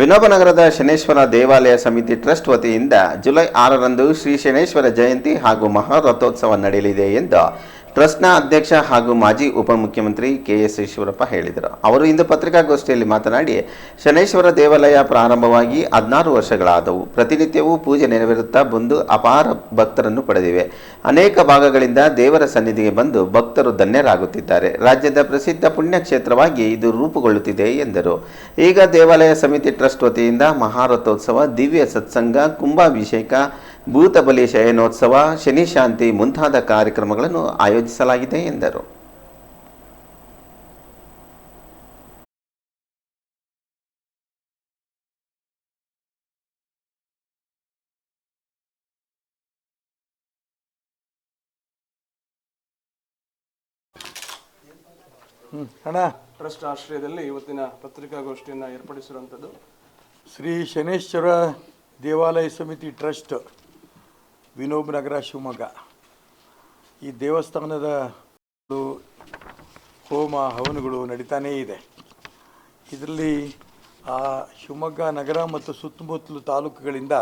ವಿನೋಬನಗರದ ಶನೇಶ್ವರ ದೇವಾಲಯ ಸಮಿತಿ ಟ್ರಸ್ಟ್ ವತಿಯಿಂದ ಜುಲೈ ಆರರಂದು ಶ್ರೀ ಶನೇಶ್ವರ ಜಯಂತಿ ಹಾಗೂ ಮಹಾರಥೋತ್ಸವ ನಡೆಯಲಿದೆ ಎಂದು ಟ್ರಸ್ಟ್ನ ಅಧ್ಯಕ್ಷ ಹಾಗೂ ಮಾಜಿ ಉಪಮುಖ್ಯಮಂತ್ರಿ ಕೆ ಎಸ್ ಈಶ್ವರಪ್ಪ ಹೇಳಿದರು. ಅವರು ಇಂದು ಪತ್ರಿಕಾಗೋಷ್ಠಿಯಲ್ಲಿ ಮಾತನಾಡಿ, ಶನೇಶ್ವರ ದೇವಾಲಯ ಪ್ರಾರಂಭವಾಗಿ ಹದಿನಾರು ವರ್ಷಗಳಾದವು. ಪ್ರತಿನಿತ್ಯವೂ ಪೂಜೆ ನೆರವೇರುತ್ತಾ ಬಂದು ಅಪಾರ ಭಕ್ತರನ್ನು ಪಡೆದಿವೆ. ಅನೇಕ ಭಾಗಗಳಿಂದ ದೇವರ ಸನ್ನಿಧಿಗೆ ಬಂದು ಭಕ್ತರು ಧನ್ಯರಾಗುತ್ತಿದ್ದಾರೆ. ರಾಜ್ಯದ ಪ್ರಸಿದ್ಧ ಪುಣ್ಯಕ್ಷೇತ್ರವಾಗಿ ಇದು ರೂಪುಗೊಳ್ಳುತ್ತಿದೆ ಎಂದರು. ಈಗ ದೇವಾಲಯ ಸಮಿತಿ ಟ್ರಸ್ಟ್ ವತಿಯಿಂದ ಮಹಾರಥೋತ್ಸವ, ದಿವ್ಯ ಸತ್ಸಂಗ, ಕುಂಭಾಭಿಷೇಕ ಭೂತಬಲಿ ಶಯನೋತ್ಸವ ಶನಿಶಾಂತಿ ಮುಂತಾದ ಕಾರ್ಯಕ್ರಮಗಳನ್ನು ಆಯೋಜಿಸಲಾಗಿದೆ ಎಂದರು. ಅಣ್ಣ. ಟ್ರಸ್ಟ್ ಆಶ್ರಯದಲ್ಲಿ ಇವತ್ತಿನ ಪತ್ರಿಕಾಗೋಷ್ಠಿಯನ್ನು ಏರ್ಪಡಿಸಿರುವಂಥದ್ದು ಶ್ರೀ ಶನೇಶ್ವರ ದೇವಾಲಯ ಸಮಿತಿ ಟ್ರಸ್ಟ್. ವಿನೋಬ್ ನಗರ ಶಿವಮೊಗ್ಗ. ಈ ದೇವಸ್ಥಾನದ ಹೋಮ ಹವನಗಳು ನಡೀತಾನೇ ಇದೆ. ಇದರಲ್ಲಿ ಆ ಶಿವಮೊಗ್ಗ ನಗರ ಮತ್ತು ಸುತ್ತಮುತ್ತಲು ತಾಲೂಕುಗಳಿಂದ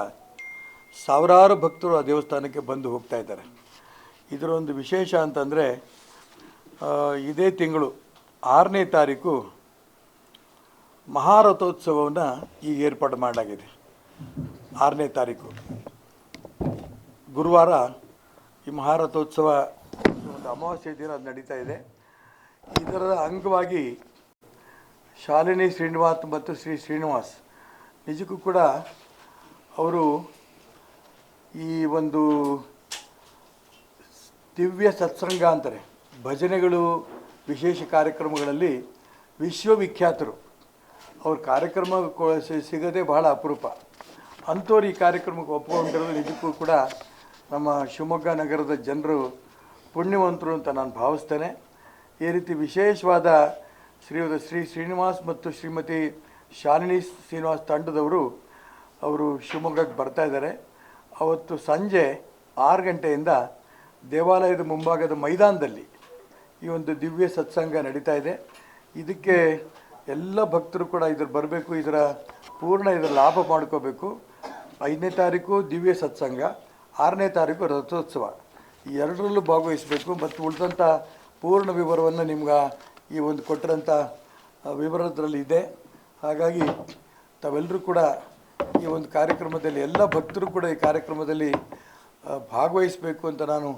ಸಾವಿರಾರು ಭಕ್ತರು ಆ ದೇವಸ್ಥಾನಕ್ಕೆ ಬಂದು ಹೋಗ್ತಾ ಇದ್ದಾರೆ. ಇದರ ಒಂದು ವಿಶೇಷ ಅಂತಂದರೆ ಇದೇ ತಿಂಗಳು ಆರನೇ ತಾರೀಕು ಮಹಾರಥೋತ್ಸವವನ್ನು ಈಗ ಏರ್ಪಾಡು ಮಾಡಲಾಗಿದೆ. ಆರನೇ ತಾರೀಕು. ಗುರುವಾರ ಈ ಮಹಾರಥೋತ್ಸವ ಒಂದು ಅಮಾವಾಸ್ಯೆ ದಿನ ಅದು ನಡೀತಾ ಇದೆ. ಇದರ ಅಂಗವಾಗಿ ಶಾಲಿನಿ ಶ್ರೀನಿವಾಸ್ ಮತ್ತು ಶ್ರೀ ಶ್ರೀನಿವಾಸ್ ನಿಜಕ್ಕೂ ಕೂಡ ಅವರು ಈ ಒಂದು ದಿವ್ಯ ಸತ್ಸಂಗ ಅಂತಾರೆ. ಭಜನೆಗಳು, ವಿಶೇಷ ಕಾರ್ಯಕ್ರಮಗಳಲ್ಲಿ ವಿಶ್ವವಿಖ್ಯಾತರು. ಅವ್ರ ಕಾರ್ಯಕ್ರಮ ಸಿಗದೆ ಬಹಳ ಅಪರೂಪ. ಅಂಥವ್ರು ಈ ಕಾರ್ಯಕ್ರಮಕ್ಕೆ ಒಪ್ಪಿಕೊಂಡಿರೋದು ನಿಜಕ್ಕೂ ಕೂಡ ನಮ್ಮ ಶಿವಮೊಗ್ಗ ನಗರದ ಜನರು ಪುಣ್ಯವಂತರು ಅಂತ ನಾನು ಭಾವಿಸ್ತೇನೆ. ಈ ರೀತಿ ವಿಶೇಷವಾದ ಶ್ರೀಯುತ ಶ್ರೀ ಶ್ರೀನಿವಾಸ್ ಮತ್ತು ಶ್ರೀಮತಿ ಶಾಲಿನಿ ಶ್ರೀನಿವಾಸ್ ತಂಡದವರು ಅವರು ಶಿವಮೊಗ್ಗಕ್ಕೆ ಬರ್ತಾ ಇದ್ದಾರೆ. ಅವತ್ತು ಸಂಜೆ ಆರು ಗಂಟೆಯಿಂದ ದೇವಾಲಯದ ಮುಂಭಾಗದ ಮೈದಾನದಲ್ಲಿ ಈ ಒಂದು ದಿವ್ಯ ಸತ್ಸಂಗ ನಡೀತಾ ಇದೆ. ಇದಕ್ಕೆ ಎಲ್ಲ ಭಕ್ತರು ಕೂಡ ಇದ್ರ ಬರಬೇಕು, ಇದರ ಪೂರ್ಣ ಇದರ ಲಾಭ ಮಾಡ್ಕೋಬೇಕು. ಐದನೇ ತಾರೀಕು ದಿವ್ಯ ಸತ್ಸಂಗ. ಆರನೇ ತಾರೀಕು ರಥೋತ್ಸವ. ಈ ಎರಡರಲ್ಲೂ ಭಾಗವಹಿಸಬೇಕು, ಮತ್ತು ಉಳಿದಂಥ ಪೂರ್ಣ ವಿವರವನ್ನು ನಿಮ್ಗೆ ಈ ಒಂದು ಕೊಟ್ಟಿರೋಂಥ ವಿವರದಲ್ಲಿ ಇದೆ. ಹಾಗಾಗಿ ತಾವೆಲ್ಲರೂ ಕೂಡ ಈ ಒಂದು ಕಾರ್ಯಕ್ರಮದಲ್ಲಿ, ಎಲ್ಲ ಭಕ್ತರು ಕೂಡ ಈ ಕಾರ್ಯಕ್ರಮದಲ್ಲಿ ಭಾಗವಹಿಸಬೇಕು ಅಂತ ನಾನು